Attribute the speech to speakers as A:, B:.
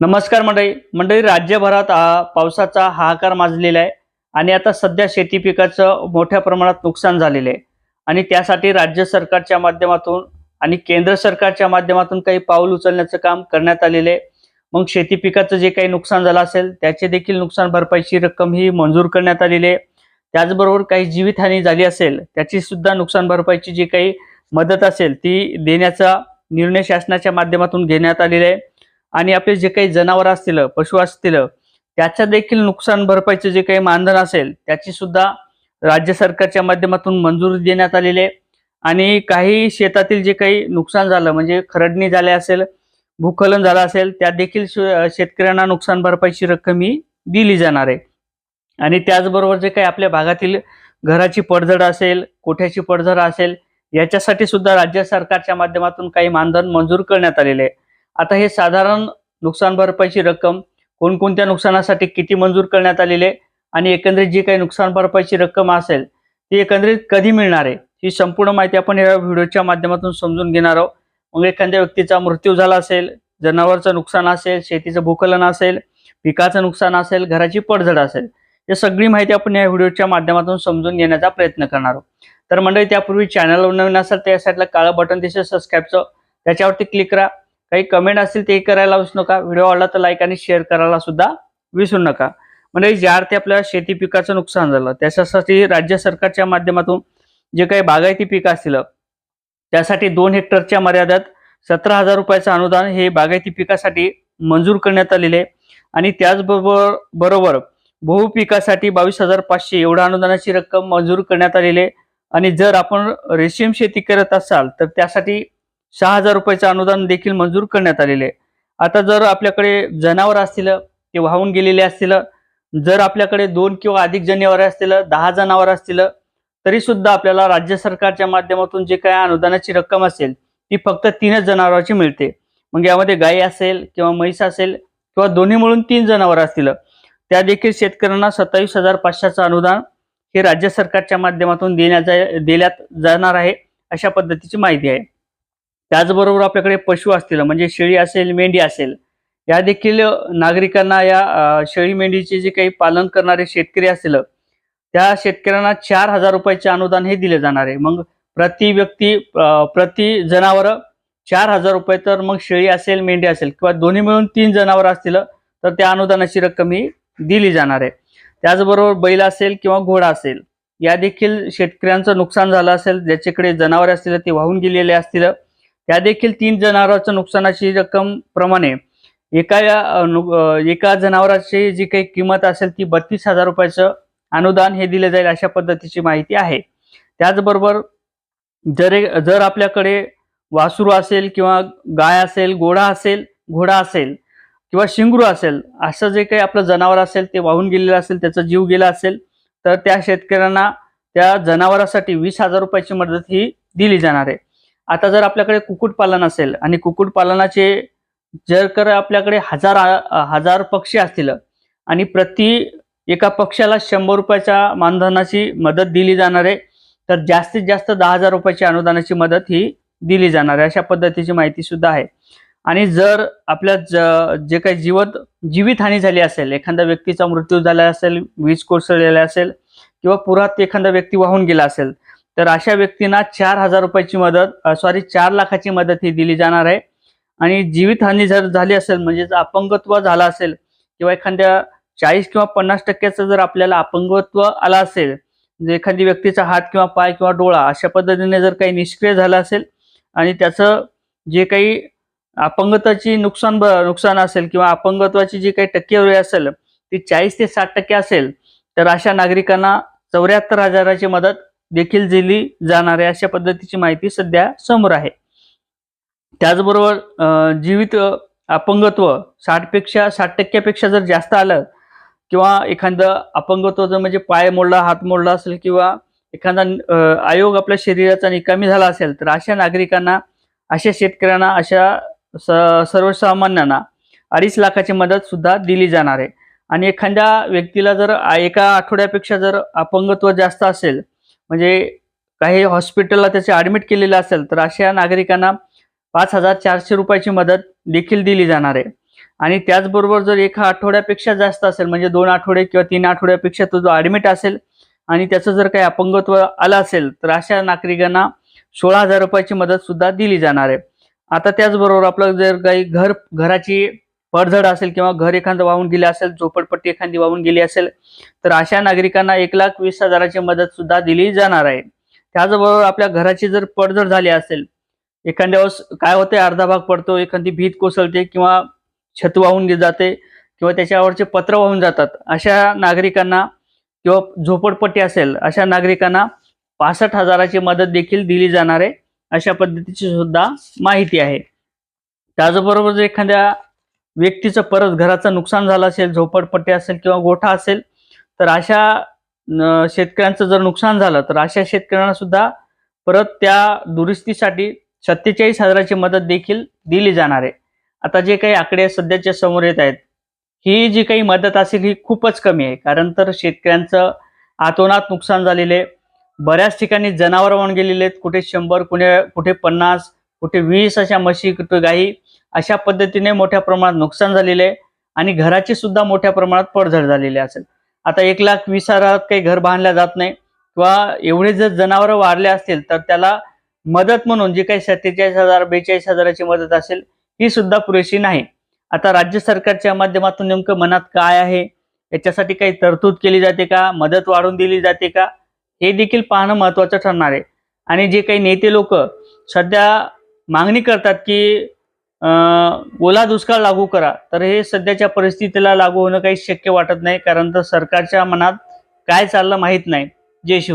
A: नमस्कार मंडळी. मंडळी राज्यभरात पावसाचा हाहाकार माजलेला आहे आणि आता सध्या शेती पिकाचं मोठ्या प्रमाणात नुकसान झालेलं आहे. आणि त्यासाठी राज्य सरकारच्या माध्यमातून आणि केंद्र सरकारच्या माध्यमातून काही पाऊल उचलण्याचं काम करण्यात आलेलं आहे. मग शेती पिकाचं जे काही नुकसान झालं असेल त्याचे देखील नुकसान भरपाईची रक्कम ही मंजूर करण्यात आलेली आहे. त्याचबरोबर काही जीवितहानी झाली असेल त्याची सुद्धा नुकसान भरपाईची जी काही मदत असेल ती देण्याचा निर्णय शासनाच्या माध्यमातून घेण्यात आलेला आहे. आणि आपले जे काही जनावर असतील पशु असतील त्याच्या देखील नुकसान भरपाईचं जे काही मानधन असेल त्याची सुद्धा राज्य सरकारच्या माध्यमातून मंजुरी देण्यात आलेली आहे. आणि काही शेतातील जे काही नुकसान झालं म्हणजे खरडणी झाले असेल भूखलन झालं असेल त्या देखील शे- शेतकऱ्यांना नुकसान भरपाईची रक्कम ही दिली जाणार आहे. आणि त्याचबरोबर जे काही आपल्या भागातील घराची पडझड असेल कोठ्याची पडझड असेल याच्यासाठी सुद्धा राज्य सरकारच्या माध्यमातून काही मानधन मंजूर करण्यात आलेले आहे. आता हे साधारण नुकसान भरपाईची रक्कम कोणकोणत्या नुकसानासाठी किती मंजूर करण्यात आलेली आहे? आणि एकंदरीत जी काही नुकसान भरपाईची रक्कम असेल ती एकंदरीत कधी मिळणार आहे? ही संपूर्ण माहिती आपण या व्हिडिओच्या माध्यमातून समजून घेणार आहोत. मग एखाद्या व्यक्तीचा मृत्यू झाला असेल जनावरचं नुकसान असेल शेतीचं भूकलन असेल पिकाचं नुकसान असेल घराची पडझड असेल हे सगळी माहिती आपण या व्हिडिओच्या माध्यमातून समजून घेण्याचा प्रयत्न करणार आहोत. तर मंडळी त्यापूर्वी चॅनलवर नवीन असेल त्या साईडला काळं बटन दिसेल सबस्क्राईबचं त्याच्यावरती क्लिक करा. काही कमेंट असतील ते करायला विसरू नका. व्हिडिओ आवडला तर लाईक आणि शेअर करायला सुद्धा विसरू नका. म्हणजे ज्या अर्थी आपल्या शेती पिकाचं नुकसान झालं त्याच्यासाठी राज्य सरकारच्या माध्यमातून जे काही बागायती पिकं असतील त्यासाठी दोन हेक्टरच्या मर्यादेत सतरा हजार रुपयाचं अनुदान हे बागायती पिकासाठी मंजूर करण्यात आलेले आणि त्याचबरोबर बरोबर बहु पिकासाठी बावीस हजार पाचशे एवढ्या अनुदानाची रक्कम मंजूर करण्यात आलेली आहे. आणि जर आपण रेशीम शेती करत असाल तर त्यासाठी सहा हजार रुपयाचं अनुदान देखील मंजूर करण्यात आलेले. आहे आता जर आपल्याकडे जनावर असतील ते वाहून गेलेले असतील जर आपल्याकडे दोन किंवा अधिक जनावर असतील दहा जनावर असतील तरी सुद्धा आपल्याला राज्य सरकारच्या माध्यमातून जे काय अनुदानाची रक्कम असेल ती फक्त तीनच जनावरांची मिळते. मग यामध्ये गाई असेल किंवा म्हैस असेल किंवा दोन्ही मिळून तीन जनावर असतील त्या देखील शेतकऱ्यांना सत्तावीस हजार पाचशेचं अनुदान हे राज्य सरकारच्या माध्यमातून देण्याचा देण्यात जाणार आहे अशा पद्धतीची माहिती आहे. त्याचबरोबर आपल्याकडे पशु असतील म्हणजे शेळी असेल मेंढी असेल या देखील नागरिकांना या शेळी मेंढीचे जे काही पालन करणारे शेतकरी असतील त्या शेतकऱ्यांना चार हजार रुपयाचे अनुदान हे दिले जाणार आहे. मग प्रति व्यक्ती प्रति जनावर चार हजार रुपये तर मग शेळी असेल मेंढी असेल किंवा दोन्ही मिळून तीन जनावर असतील तर त्या अनुदानाची रक्कम ही दिली जाणार आहे. त्याचबरोबर बैल असेल किंवा घोडा असेल या देखील शेतकऱ्यांचं नुकसान झालं असेल ज्याच्याकडे जनावरे असतील ते वाहून गेलेले असतील त्या देखील तीन जनावरांच्या नुकसानाची रक्कम प्रमाणे एका नु- एका जनावराची जी काही किंमत असेल ती बत्तीस हजार रुपयाचं अनुदान हे दिले जाईल अशा पद्धतीची माहिती आहे. त्याचबरोबर जर जर आपल्याकडे वासरू असेल किंवा गाय असेल घोडा असेल घोडा असेल किंवा शिंगरू असेल असं जे काही आपलं जनावर असेल ते वाहून गेलेलं असेल त्याचा जीव गेला असेल तर त्या शेतकऱ्यांना त्या जनावरासाठी वीस हजार रुपयाची मदत ही दिली जाणार आहे. आता जर आपल्याकडे कुक्कुटपालन असेल आणि कुक्कुटपालनाचे जर कर आपल्याकडे हजार हजार पक्षी असतील आणि प्रति एका पक्षाला शंभर रुपयाच्या मानधनाची मदत दिली जाणार आहे तर जास्तीत जास्त दहा हजार रुपयाची अनुदानाची मदत ही दिली जाणार आहे अशा पद्धतीची माहिती सुद्धा आहे. आणि जर आपल्या ज जे काही जीवत जीवितहानी झाली असेल एखाद्या व्यक्तीचा मृत्यू झाला असेल वीज कोसळलेला असेल किंवा पुरात एखादा व्यक्ती वाहून गेला असेल तर अशा व्यक्तींना चार हजार रुपयाची मदत सॉरी चार लाखाची मदत ही दिली जाणार आहे. आणि जीवितहानी जर झाली असेल म्हणजे जर अपंगत्व झाला असेल किंवा एखाद्या चाळीस किंवा पन्नास टक्क्याचं जर आपल्याला अपंगत्व आला असेल म्हणजे एखादी व्यक्तीचा हात किंवा पाय किंवा डोळा अशा पद्धतीने जर काही निष्क्रिय झालं असेल आणि त्याचं जे काही अपंगत्वाची नुकसान ब- नुकसान असेल किंवा अपंगत्वाची जी काही टक्केवारी असेल ती चाळीस ते साठ टक्के असेल तर अशा नागरिकांना चौऱ्याहत्तर हजाराची मदत देखील दिली जाणार आहे अशा पद्धतीची माहिती सध्या समोर आहे. त्याचबरोबर जीवित अपंगत्व साठपेक्षा साठ टक्क्यापेक्षा जर जास्त आलं किंवा एखादं अपंगत्व जर म्हणजे पाय मोडला हात मोडला असेल किंवा एखादा आयोग आपल्या शरीराचा निकामी झाला असेल तर अशा नागरिकांना अशा शेतकऱ्यांना अशा स- सर्वसामान्यांना अडीच लाखाची मदत सुद्धा दिली जाणार आहे. आणि एखाद्या व्यक्तीला जर एका आठवड्यापेक्षा जर अपंगत्व जास्त असेल म्हणजे काही हॉस्पिटलला त्याचे ॲडमिट केलेलं असेल तर अशा नागरिकांना पाच हजार चारशे रुपयाची मदत देखील दिली जाणार आहे. आणि त्याचबरोबर जर एका आठवड्यापेक्षा जास्त असेल म्हणजे दोन आठवडे किंवा तीन आठवड्यापेक्षा तो जो ॲडमिट असेल आणि त्याचं जर काही अपंगत्व आलं असेल तर अशा नागरिकांना सोळा हजार रुपयाची मदत सुद्धा दिली जाणार आहे. आता त्याचबरोबर आपलं जर काही घर घराची पडझड असेल किंवा घर एखादं वाहून गेले असेल झोपडपट्टी एखादी वाहून गेली असेल तर अशा नागरिकांना एक लाख वीस हजाराची मदत सुद्धा दिली जाणार आहे. त्याचबरोबर आपल्या घराची जर पडझड झाली असेल एखाद्या काय होते अर्धा भाग पडतो एखादी भीत कोसळते किंवा छत वाहून जाते किंवा त्याच्यावरचे पत्र वाहून जातात अशा नागरिकांना किंवा झोपडपट्टी असेल अशा नागरिकांना पासष्ट हजाराची मदत देखील दिली जाणार आहे अशा पद्धतीची सुद्धा माहिती आहे. त्याचबरोबर जर एखाद्या व्यक्तीचं परत घराचं नुकसान झालं असेल झोपडपट्टी असेल किंवा गोठा असेल तर अशा शेतकऱ्यांचं जर नुकसान झालं तर अशा शेतकऱ्यांना सुद्धा परत त्या दुरुस्तीसाठी सत्तेचाळीस हजाराची मदत देखील दिली जाणार आहे. आता जे काही आकडे सध्याच्या समोर येत आहेत ही जी काही मदत असेल ही खूपच कमी आहे. कारण तर शेतकऱ्यांचं आतोनात नुकसान झालेले बऱ्याच ठिकाणी जनावर वाहून गेलेले आहेत. कुठे शंभर कुठे कुठे पन्नास कुठे वीस अशा म्हशी कुठे गाई अशा पद्धतीने मोठ्या प्रमाणात नुकसान झालेले आहे आणि घराची सुद्धा मोठ्या प्रमाणात पडझड झालेली असेल. आता एक लाख वीस हजारात काही घर बांधल्या जात नाही किंवा एवढे जर जनावरं वाढले असतील तर त्याला मदत म्हणून जी काही सत्तेचाळीस हजार बेचाळीस हजाराची मदत असेल ही सुद्धा पुरेशी नाही. आता राज्य सरकारच्या माध्यमातून नेमकं मनात काय आहे? याच्यासाठी काही तरतूद केली जाते का? मदत वाढवून दिली जाते का? हे देखील पाहणं महत्वाचं ठरणार आहे. आणि जे काही नेते लोक सध्या मागणी करतात की ओला दुष्काळ लागू करा. तर हे सध्याच्या परिस्थितीला लागू होणं काही शक्य वाटत नाही कारण तर सरकारच्या मनात काय चाललं माहीत नाही. जय शिवराय.